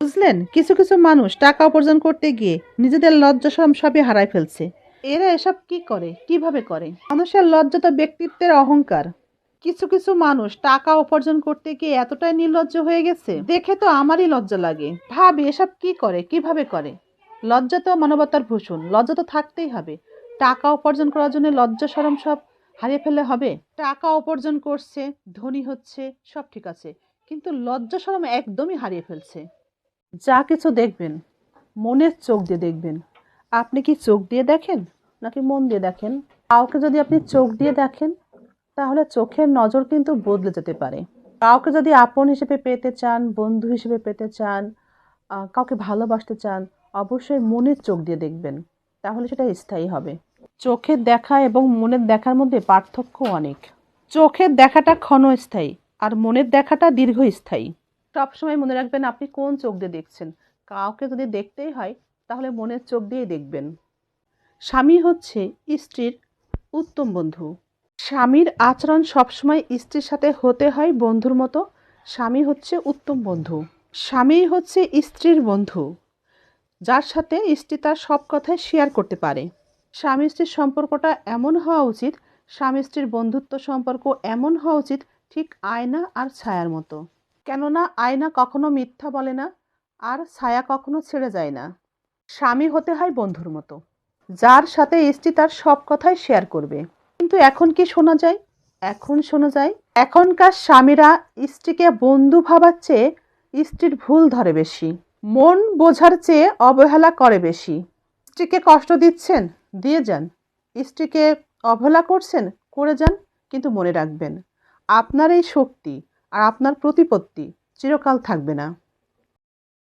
বুঝলেন? কিছু কিছু মানুষ টাকা উপার্জন করতে গিয়ে নিজেদের লজ্জা শরম সবই হারায় ফেলছে। এরা এসব কি করে? কীভাবে করে? মানুষের লজ্জা তো ব্যক্তিত্বের অহংকার। কিছু কিছু মানুষ টাকা উপার্জন করতে গিয়ে এতটাই নির্লজ্জ হয়ে গেছে, দেখে তো আমারই লজ্জা লাগে। ভাবি, এসব কি করে? কীভাবে করে? লজ্জা তো মানবতার ভূষণ, লজ্জা তো থাকতেই হবে। টাকা উপার্জন করার জন্য লজ্জা সরম সব হারিয়ে ফেললে হবে। টাকা উপার্জন করছে, ধনী হচ্ছে, সব ঠিক আছে। কিন্তু লজ্জা সরম একদমই হারিয়ে ফেলছে। যা কিছু দেখবেন, মনের চোখ দিয়ে দেখবেন। আপনি কি চোখ দিয়ে দেখেন নাকি মন দিয়ে দেখেন? কাউকে যদি আপনি চোখ দিয়ে দেখেন, তাহলে চোখের নজর কিন্তু বদলে যেতে পারে। কাউকে যদি আপন হিসেবে পেতে চান, বন্ধু হিসেবে পেতে চান কাউকে ভালোবাসতে চান, অবশ্যই মনের চোখ দিয়ে দেখবেন। তাহলে সেটা স্থায়ী হবে। চোখের দেখা এবং মনের দেখার মধ্যে পার্থক্য অনেক। চোখের দেখাটা ক্ষণস্থায়ী আর মনের দেখাটা দীর্ঘস্থায়ী। সবসময় মনে রাখবেন, আপনি কোন চোখ দিয়ে দেখছেন? কাউকে যদি দেখতেই হয়, তাহলে মনের চোখ দিয়েই দেখবেন। স্বামী হচ্ছে স্ত্রীর উত্তম বন্ধু। স্বামীর আচরণ সবসময় স্ত্রীর সাথে হতে হয় বন্ধুর মতো। স্বামী হচ্ছে উত্তম বন্ধু। স্বামী হচ্ছে স্ত্রীর বন্ধু, যার সাথে স্ত্রী তার সব কথাই শেয়ার করতে পারে। স্বামী স্ত্রীর সম্পর্কটা এমন হওয়া উচিত, স্বামী স্ত্রীর বন্ধুত্ব সম্পর্ক এমন হওয়া উচিত, ঠিক আয়না আর ছায়ার মতো। কেননা আয়না কখনো মিথ্যা বলে না, আর ছায়া কখনো ছেড়ে যায় না। স্বামী হতে হয় বন্ধুর মতো। যার সাথে স্ত্রী তার সব কথাই শেয়ার করবে। কিন্তু এখন কি শোনা যায়? এখন শোনা যায়, এখনকার স্বামীরা স্ত্রীকে বন্ধু ভাবার চেয়ে স্ত্রীর ভুল ধরে বেশি। মন বোঝার চেয়ে অবহেলা করে বেশি। স্ত্রীকে কষ্ট দিচ্ছেন, দিয়ে যান। স্ত্রীকে অবহেলা করছেন, করে যান, কিন্তু মনে রাখবেন, আপনার এই শক্তি আর আপনার প্রতিপত্তি চিরকাল থাকবে না।